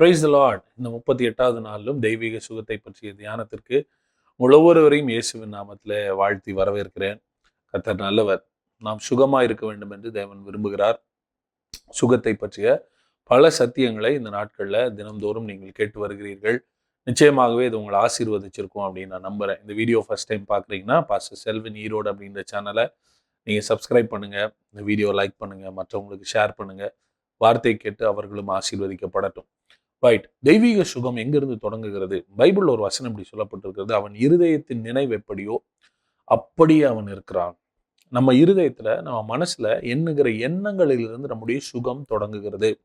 Price Lord இந்த முப்பத்தி எட்டாவது நாளிலும் தெய்வீக சுகத்தை பற்றிய தியானத்திற்கு உங்கள் ஒவ்வொருவரையும் இயேசுவின் நாமத்தில் வாழ்த்தி வரவேற்கிறேன். கத்தர் நல்லவர். நாம் சுகமாக இருக்க வேண்டும் என்று தேவன் விரும்புகிறார். சுகத்தை பற்றிய பல சத்தியங்களை இந்த நாட்களில் தினம்தோறும் நீங்கள் கேட்டு வருகிறீர்கள். நிச்சயமாகவே இது உங்களை ஆசீர்வதிச்சிருக்கும் அப்படின்னு நான் நம்புகிறேன் இந்த வீடியோ ஃபர்ஸ்ட் டைம் பார்க்குறீங்கன்னா பாஸ்டர் செல்வின் ஈரோடு அப்படின்ற சேனலை நீங்கள் சப்ஸ்கிரைப் பண்ணுங்கள் இந்த வீடியோ லைக் பண்ணுங்கள் மற்றவங்களுக்கு ஷேர் பண்ணுங்கள் வார்த்தை கேட்டு அவர்களும் ஆசீர்வதிக்கப்படட்டும். ரைட் தெய்வீக சுகம் எங்கிருந்து தொடங்குகிறது? பைபிள் ஒரு வசனம் இப்படி சொல்லப்பட்டிருக்கிறது. அவன் இருதயத்தின் நினைவு எப்படியோ அப்படியே அவன் இருக்கிறான். நம்ம இருதயத்துல நம்ம மனசுல எண்ணுகிற எண்ணங்களிலிருந்து நம்முடைய சுகம் தொடங்குகிறது.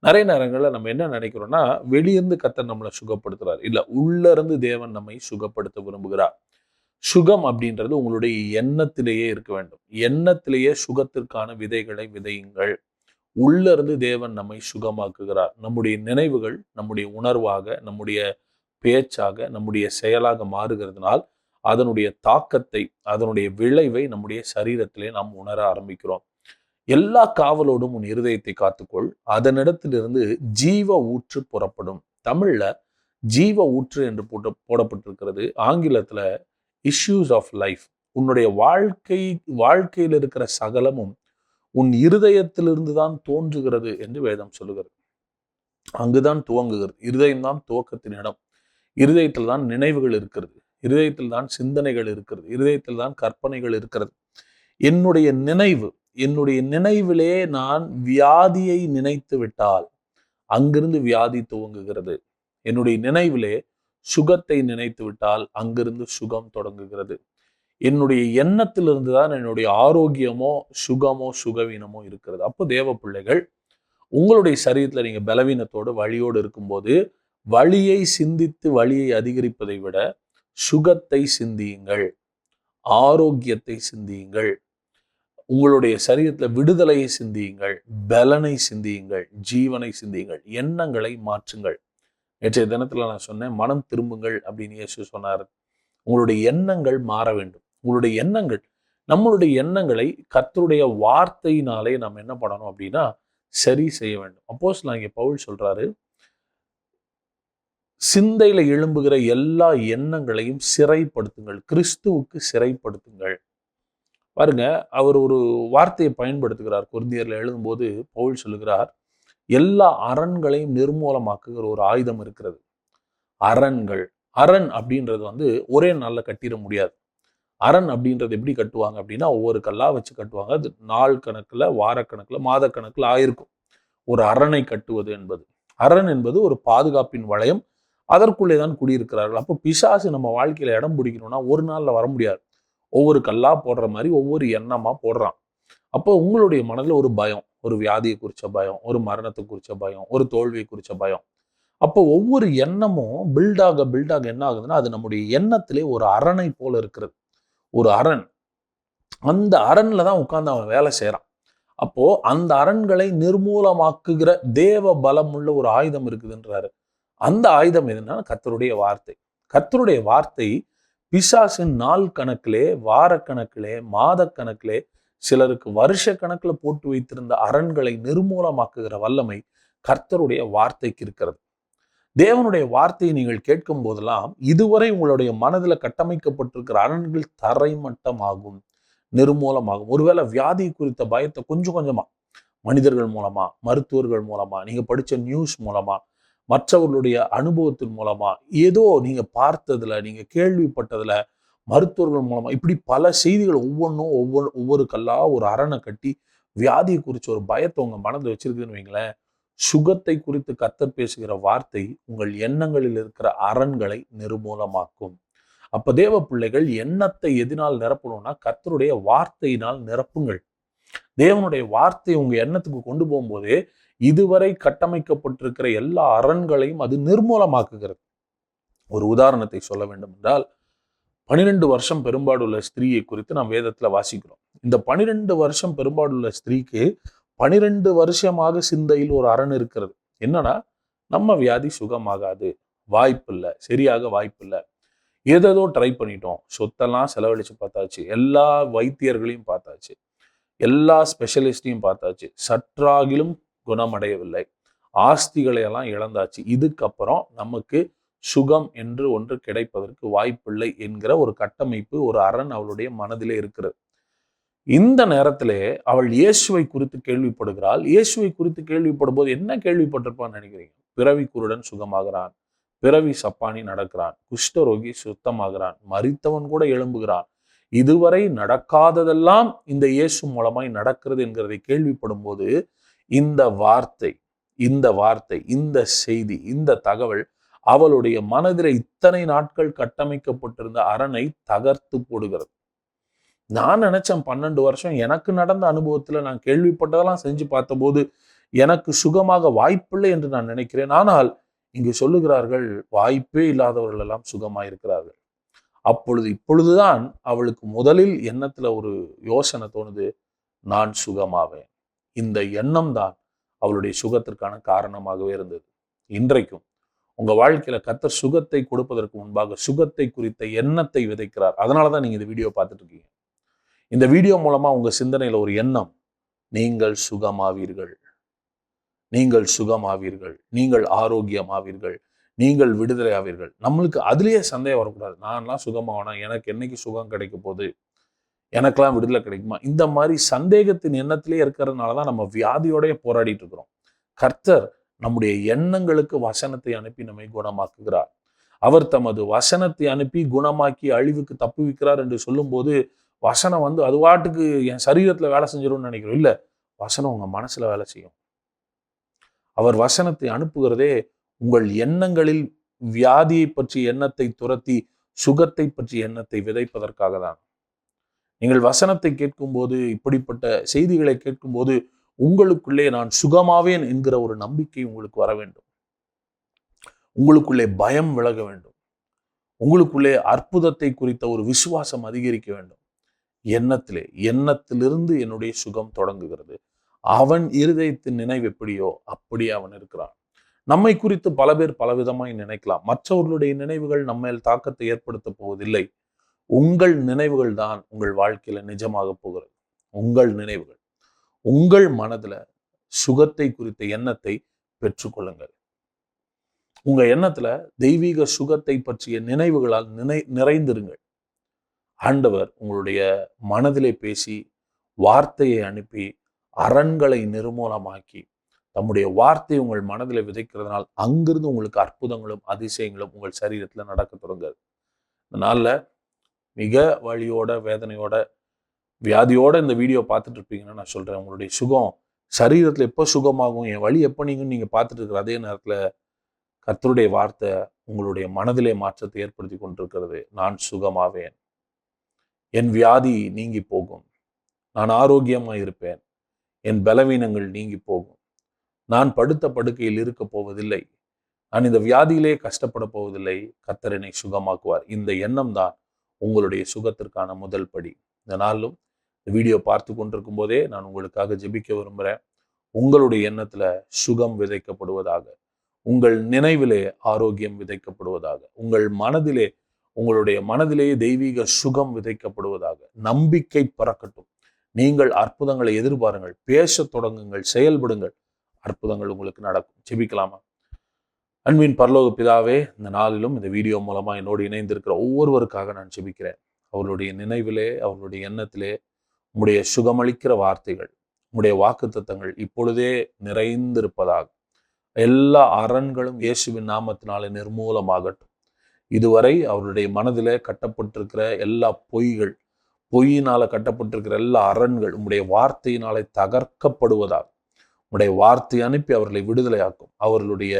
நிறைய நேரங்களில் நம்ம என்ன நினைக்கிறோம்னா வெளியிருந்து கத்தர் நம்மளை சுகப்படுத்துகிறார் இல்லை உள்ள இருந்து தேவன் நம்மை சுகப்படுத்த விரும்புகிறார். சுகம் அப்படின்றது உங்களுடைய எண்ணத்திலேயே இருக்க வேண்டும். எண்ணத்திலேயே சுகத்திற்கான விதைகளை விதையுங்கள். உள்ள இருந்து தேவன் நம்மை சுகமாக்குகிறார். நம்முடைய நினைவுகள் நம்முடைய உணர்வாக நம்முடைய பேச்சாக நம்முடைய செயலாக மாறுகிறதுனால் அதனுடைய தாக்கத்தை அதனுடைய விளைவை நம்முடைய சரீரத்திலே நாம் உணர ஆரம்பிக்கிறோம். எல்லா காவலோடும் உன் இருதயத்தை காத்துக்கொள். அதனிடத்திலிருந்து ஜீவ ஊற்று புறப்படும். தமிழ்ல ஜீவ ஊற்று என்று போட்டு போடப்பட்டிருக்கிறது. ஆங்கிலத்துல இஷ்யூஸ் ஆஃப் லைஃப் உன்னுடைய வாழ்க்கை வாழ்க்கையில் இருக்கிற சகலமும் உன் இருதயத்திலிருந்து தான் தோன்றுகிறது என்று வேதம் சொல்லுகிறது. அங்குதான் துவங்குகிறது. இருதயம் தான் துவக்கத்தின் இடம். இருதயத்தில் தான் நினைவுகள் இருக்கிறது. இருதயத்தில் தான் சிந்தனைகள் இருக்கிறது. இருதயத்தில் தான் கற்பனைகள் இருக்கிறது. என்னுடைய நினைவு என்னுடைய நினைவிலே நான் வியாதியை நினைத்து விட்டால் அங்கிருந்து வியாதி துவங்குகிறது. என்னுடைய நினைவிலே சுகத்தை நினைத்து விட்டால் அங்கிருந்து சுகம் தொடங்குகிறது. என்னுடைய எண்ணத்திலிருந்து தான் என்னுடைய ஆரோக்கியமோ சுகமோ சுகவீனமோ இருக்கிறது. அப்போ தேவ பிள்ளைகள் உங்களுடைய சரீரத்தில் நீங்கள் பலவீனத்தோடு வழியோடு இருக்கும்போது வழியை சிந்தித்து வழியை அதிகரிப்பதை விட சுகத்தை சிந்தியுங்கள். ஆரோக்கியத்தை சிந்தியுங்கள். உங்களுடைய சரீரத்தில் விடுதலையை சிந்தியுங்கள். பலனை சிந்தியுங்கள். ஜீவனை சிந்தியுங்கள். எண்ணங்களை மாற்றுங்கள். நேற்றைய தினத்தில் நான் சொன்னேன் மனம் திரும்புங்கள் அப்படின்னு இயேசு சொன்னார். உங்களுடைய எண்ணங்கள் மாற வேண்டும். உங்களுடைய எண்ணங்கள் நம்மளுடைய எண்ணங்களை கர்த்தருடைய வார்த்தையினாலே நம்ம என்ன பண்ணணும் அப்படின்னா சரி செய்ய வேண்டும். அப்போஸ் நான் இங்க பவுல் சொல்றாரு சிந்தையில எழும்புகிற எல்லா எண்ணங்களையும் சிறைப்படுத்துங்கள். கிறிஸ்துவுக்கு சிறைப்படுத்துங்கள். பாருங்க அவர் ஒரு வார்த்தையை பயன்படுத்துகிறார். குருந்தியர்ல எழுதும்போது பவுல் சொல்லுகிறார் எல்லா அரண்களையும் நிர்மூலமாக்குகிற ஒரு ஆயுதம் இருக்கிறது. அரண்கள் அரண் அப்படின்றது வந்து ஒரே நாளில் கட்டிட முடியாது. அரண் அப்படின்றது எப்படி கட்டுவாங்க அப்படின்னா ஒவ்வொரு கல்லா வச்சு கட்டுவாங்க. அது நாள் கணக்கில் வாரக்கணக்கில் மாதக்கணக்கில் ஆயிருக்கும். ஒரு அரணை கட்டுவது என்பது. அரண் என்பது ஒரு பாதுகாப்பின் வளையம். அதற்குள்ளே தான் குடியிருக்கிறார்கள். அப்போ பிசாசு நம்ம வாழ்க்கையில் இடம் பிடிக்கணும்னா ஒரு நாளில் வர முடியாது. ஒவ்வொரு கல்லா போடுற மாதிரி ஒவ்வொரு எண்ணமாக போடுறான். அப்போ உங்களுடைய மனதில் ஒரு பயம் ஒரு வியாதியை குறித்த பயம் ஒரு மரணத்தை குறித்த பயம் ஒரு தோல்வியை குறித்த பயம். அப்போ ஒவ்வொரு எண்ணமும் பில்டாக பில்டாக என்ன ஆகுதுன்னா அது நம்முடைய எண்ணத்திலே ஒரு அரணை போல இருக்கிறது. ஒரு அரண். அந்த அரண்ல தான் உட்காந்து அவன் வேலை செய்கிறான் அப்போ அந்த அரண்களை நிர்மூலமாக்குகிற தேவ பலம் உள்ள ஒரு ஆயுதம் இருக்குதுன்றாரு. அந்த ஆயுதம் எதுனா கத்தருடைய வார்த்தை. கத்தருடைய வார்த்தை பிசாசின் நாள் கணக்கிலே வார கணக்கிலே மாத கணக்கிலே சிலருக்கு வருஷ கணக்கில் போட்டு வைத்திருந்த அரண்களை நிர்மூலமாக்குகிற வல்லமை கர்த்தருடைய வார்த்தைக்கு இருக்கிறது. தேவனுடைய வார்த்தையை நீங்கள் கேட்கும் போதெல்லாம் இதுவரை உங்களுடைய மனதில் கட்டமைக்கப்பட்டிருக்கிற அரண்கள் தரைமட்டமாகும் நிர்மூலமாகும். ஒருவேளை வியாதி குறித்த பயத்தை கொஞ்சம் கொஞ்சமா மனிதர்கள் மூலமா மருத்துவர்கள் மூலமா நீங்க படிச்ச நியூஸ் மூலமா மற்றவர்களுடைய அனுபவத்தின் மூலமா ஏதோ நீங்க பார்த்ததுல நீங்க கேள்விப்பட்டதுல மருத்துவர்கள் மூலமா இப்படி பல செய்திகள் ஒவ்வொன்றும் ஒவ்வொரு ஒவ்வொரு கல்லா ஒரு அரணை கட்டி வியாதியை குறிச்ச ஒரு பயத்தை உங்க மனதில் வச்சிருக்குதுன்னு வைங்களேன் சுகத்தை குறித்து கத்தர் பேசுகிற வார்த்தை உங்கள் எண்ணங்களில் இருக்கிற அரண்களை நிர்மூலமாக்கும். அப்ப தேவ பிள்ளைகள் எண்ணத்தை எதினால் நிரப்பணும்னா கத்தருடைய வார்த்தையினால் நிரப்புங்கள். தேவனுடைய வார்த்தை உங்க எண்ணத்துக்கு கொண்டு போகும்போதே இதுவரை கட்டமைக்கப்பட்டிருக்கிற எல்லா அரண்களையும் அது நிர்மூலமாக்குகிறது. ஒரு உதாரணத்தை சொல்ல வேண்டும் என்றால் பனிரெண்டு வருஷம் பெரும்பாடுள்ள ஸ்திரீயை குறித்து நாம் வேதத்துல வாசிக்கிறோம். இந்த பனிரெண்டு வருஷம் பெரும்பாடுள்ள ஸ்திரீக்கு பனிரெண்டு வருஷமாக சிந்தையில் ஒரு அரண் இருக்கிறது. என்னன்னா நம்ம வியாதி சுகமாகாது. வாய்ப்பில்லை. சரியாக வாய்ப்பில்லை. ஏதேதோ ட்ரை பண்ணிட்டோம். சொத்தெல்லாம் செலவழித்து பார்த்தாச்சு. எல்லா வைத்தியர்களையும் பார்த்தாச்சு. எல்லா ஸ்பெஷலிஸ்டையும் பார்த்தாச்சு. சற்றாகிலும் குணமடையவில்லை. ஆஸ்திகளை எல்லாம் இழந்தாச்சு. இதுக்கப்புறம் நமக்கு சுகம் என்று ஒன்று கிடைப்பதற்கு வாய்ப்பில்லை என்கிற ஒரு கட்டமைப்பு ஒரு அரண் அவளுடைய மனதிலே இருக்கிறது. இந்த நேரத்திலே அவள் இயேசுவை குறித்து கேள்விப்படுகிறாள். இயேசுவை குறித்து கேள்விப்படும் போது என்ன கேள்விப்பட்டிருப்பான்னு நினைக்கிறீங்க? பிறவி குருடன் சுகமாகிறான். பிறவி சப்பானி நடக்கிறான். குஷ்டரோகி சுத்தமாகிறான். மறித்தவன் கூட எழும்புகிறான். இதுவரை நடக்காததெல்லாம் இந்த இயேசு மூலமாய் நடக்கிறது என்கிறதை கேள்விப்படும் போது இந்த வார்த்தை இந்த வார்த்தை இந்த செய்தி இந்த தகவல் அவளுடைய மனதில் இத்தனை நாட்கள் கட்டமைக்கப்பட்டிருந்த அரணை தகர்த்து போடுகிறது. நான் நினச்சேன் பன்னெண்டு வருஷம் எனக்கு நடந்த அனுபவத்தில் நான் கேள்விப்பட்டதெல்லாம் செஞ்சு பார்த்தபோது எனக்கு சுகமாக வாய்ப்பில்லை என்று நான் நினைக்கிறேன். ஆனால் இங்கு சொல்லுகிறார்கள் வாய்ப்பே இல்லாதவர்கள் எல்லாம் சுகமாயிருக்கிறார்கள். அப்பொழுது இப்பொழுதுதான் அவளுக்கு முதலில் எண்ணத்தில் ஒரு யோசனை தோணுது நான் சுகமாவேன். இந்த எண்ணம் தான் அவளுடைய சுகத்திற்கான காரணமாகவே இருந்தது. இன்றைக்கும் உங்க வாழ்க்கையில கத்தர் சுகத்தை கொடுப்பதற்கு முன்பாக சுகத்தை குறித்த எண்ணத்தை விதைக்கிறார். அதனாலதான் நீங்க இந்த வீடியோ பார்த்துட்டு இருக்கீங்க. இந்த வீடியோ மூலமா உங்க சிந்தனையில ஒரு எண்ணம். நீங்கள் சுகமாவீர்கள். நீங்கள் சுகமாவீர்கள். நீங்கள் ஆரோக்கியமாவீர்கள். நீங்கள் விடுதலை ஆவீர்கள். நம்மளுக்கு அதுலேயே சந்தேகம் வரக்கூடாது. நான்லாம் சுகமாகனா எனக்கு என்னைக்கு சுகம் கிடைக்க போகுது? எனக்கெல்லாம் விடுதலை கிடைக்குமா? இந்த மாதிரி சந்தேகத்தின் எண்ணத்திலே இருக்கிறதுனால தான் நம்ம வியாதியோடய போராடிட்டு இருக்கிறோம். கர்த்தர் நம்முடைய எண்ணங்களுக்கு வசனத்தை அனுப்பி நம்மை குணமாக்குகிறார். அவர் தமது வசனத்தை அனுப்பி குணமாக்கி அழிவுக்கு தப்புவிக்கிறார் என்று சொல்லும்போது வசனம் வந்து அது வாட்டுக்கு என் சரீரத்துல வேலை செஞ்சிடும்னு நினைக்கிறோம். இல்ல வசனம் உங்க மனசுல வேலை செய்யும். அவர் வசனத்தை அனுப்புகிறதே உங்கள் எண்ணங்களில் வியாதியை பற்றி எண்ணத்தை துரத்தி சுகத்தை பற்றி எண்ணத்தை விதைப்பதற்காக தான். நீங்கள் வசனத்தை கேட்கும்போது இப்படிப்பட்ட செய்திகளை கேட்கும்போது உங்களுக்குள்ளே நான் சுகமாவேன் என்கிற ஒரு நம்பிக்கை உங்களுக்கு வர வேண்டும். உங்களுக்குள்ளே பயம் விலக வேண்டும். உங்களுக்குள்ளே அற்புதத்தை குறித்த ஒரு விசுவாசம் அதிகரிக்க வேண்டும். எண்ணத்திலே எண்ணத்திலிருந்து என்னுடைய சுகம் தொடங்குகிறது. அவன் இருதயத்தின் நினைவு எப்படியோ அப்படி அவன் இருக்கிறான். நம்மை குறித்து பல பேர் பலவிதமாய் நினைக்கலாம். மற்றவர்களுடைய நினைவுகள் நம்ம தாக்கத்தை ஏற்படுத்த போவதில்லை. உங்கள் நினைவுகள் தான் உங்கள் வாழ்க்கையில நிஜமாக போகிறது. உங்கள் நினைவுகள். உங்கள் மனதுல சுகத்தை குறித்த எண்ணத்தை பெற்றுக்கொள்ளுங்கள் உங்க எண்ணத்துல தெய்வீக சுகத்தை பற்றிய நினைவுகளால் நினை நிறைந்திருங்கள். ஆண்டவர் உங்களுடைய மனதிலே பேசி வார்த்தையை அனுப்பி அரண்களை நிர்மூலமாக்கி தம்முடைய வார்த்தை உங்கள் மனதில் விதைக்கிறதுனால் அங்கிருந்து உங்களுக்கு அற்புதங்களும் அதிசயங்களும் உங்கள் சரீரத்தில் நடக்க தொடங்குது. அதனால மிக வழியோட வேதனையோட வியாதியோட இந்த வீடியோ பார்த்துட்டு இருப்பீங்கன்னா நான் சொல்கிறேன் உங்களுடைய சுகம் சரீரத்தில் எப்போ சுகமாகும் என் வழி எப்போ நீங்கள் நீங்கள் பார்த்துட்டு இருக்கிற அதே நேரத்தில் கர்த்தருடைய வார்த்தை உங்களுடைய மனதிலே மாற்றத்தை ஏற்படுத்தி கொண்டிருக்கிறது. நான் சுகமாவேன். என் வியாதி நீங்கி போகும். நான் ஆரோக்கியமா இருப்பேன். என் பலவீனங்கள் நீங்கி போகும். நான் படுத்த படுக்கையில் இருக்க போவதில்லை. நான் இந்த வியாதியிலே கஷ்டப்பட போவதில்லை. கத்தரனை சுகமாக்குவார். இந்த எண்ணம் தான் உங்களுடைய சுகத்திற்கான முதல் படி. இந்த நாளும் இந்த வீடியோ பார்த்து கொண்டிருக்கும் போதே நான் உங்களுக்காக ஜெபிக்க விரும்புகிறேன் உங்களுடைய எண்ணத்துல சுகம் விதைக்கப்படுவதாக. உங்கள் நினைவிலே ஆரோக்கியம் விதைக்கப்படுவதாக. உங்கள் மனதிலே உங்களுடைய மனதிலேயே தெய்வீக சுகம் விதைக்கப்படுவதாக நம்பிக்கை பறக்கட்டும். நீங்கள் அற்புதங்களை எதிர்பாருங்கள் பேசத் தொடங்குங்கள் செயல்படுங்கள். அற்புதங்கள் உங்களுக்கு நடக்கும். ஜெபிக்கலாமா? அன்பின் பரலோக பிதாவே இந்த நாளிலும் இந்த வீடியோ மூலமாக என்னோடு இணைந்திருக்கிற ஒவ்வொருவருக்காக நான் ஜெபிக்கிறேன். அவர்களுடைய நினைவிலே அவர்களுடைய எண்ணத்திலே உம்முடைய சுகமளிக்கிற வார்த்தைகள் உம்முடைய வாக்குத்தத்தங்கள் இப்பொழுதே நிறைந்திருப்பதாக எல்லா அரண்களும் இயேசுவின் நாமத்தினாலே நிர்மூலமாகட்டும். இதுவரை அவருடைய மனதில் கட்டப்பட்டிருக்கிற எல்லா பொய்கள் பொய்யினால் கட்டப்பட்டிருக்கிற எல்லா அரண்கள் உம்முடைய வார்த்தையினாலே தகர்க்கப்படுவதாக உம்முடைய வார்த்தை அனுப்பி அவர்களை விடுதலையாக்கும். அவர்களுடைய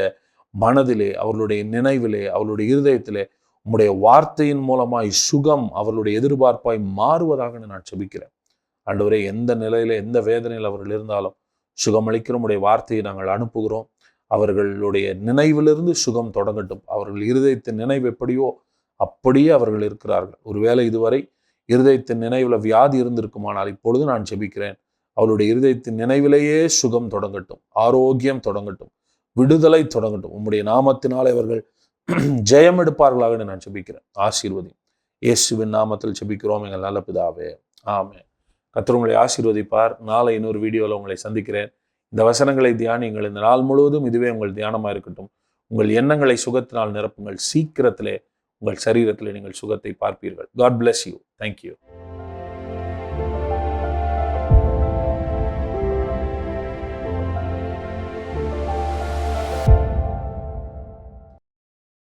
மனதிலே அவர்களுடைய நினைவிலே அவர்களுடைய இருதயத்திலே உம்முடைய வார்த்தையின் மூலமாய் சுகம் அவர்களுடைய எதிர்பார்ப்பாய் மாறுவதாக நான் செபிக்கிறேன். ஆண்டவரே எந்த நிலையில எந்த வேதனையில் அவர்கள் இருந்தாலும் சுகமளிக்கிற உடைய வார்த்தையை நாங்கள் அனுப்புகிறோம். அவர்களுடைய நினைவிலிருந்து சுகம் தொடங்கட்டும். அவர்கள் இருதயத்தின் நினைவு எப்படியோ அப்படியே அவர்கள் இருக்கிறார்கள். ஒருவேளை இதுவரை இருதயத்தின் நினைவில் வியாதி இருந்திருக்குமானால் இப்பொழுது நான் செபிக்கிறேன் அவளுடைய இருதயத்தின் நினைவிலேயே சுகம் தொடங்கட்டும். ஆரோக்கியம் தொடங்கட்டும். விடுதலை தொடங்கட்டும். உம்முடைய நாமத்தினாலே அவர்கள் ஜெயம் எடுப்பார்களாக நான் செபிக்கிறேன் ஆசீர்வதி இயேசுவின் நாமத்தில் செபிக்கிறோம் எங்கள் நல்ல பிதாவே. ஆமே கத்தர் உங்களை ஆசீர்வதிப்பார். நாளை இன்னொரு வீடியோவில் உங்களை சந்திக்கிறேன். இந்த வசனங்களை தியானியுங்கள். இந்த நாள் முழுவதும் இதுவே உங்கள் தியானமாக இருக்கட்டும். உங்கள் எண்ணங்களை சுகத்தினால் நிரப்புங்கள். சீக்கிரத்திலே உங்கள் சரீரத்திலே நீங்கள் சுகத்தை பார்ப்பீர்கள். God bless you thank you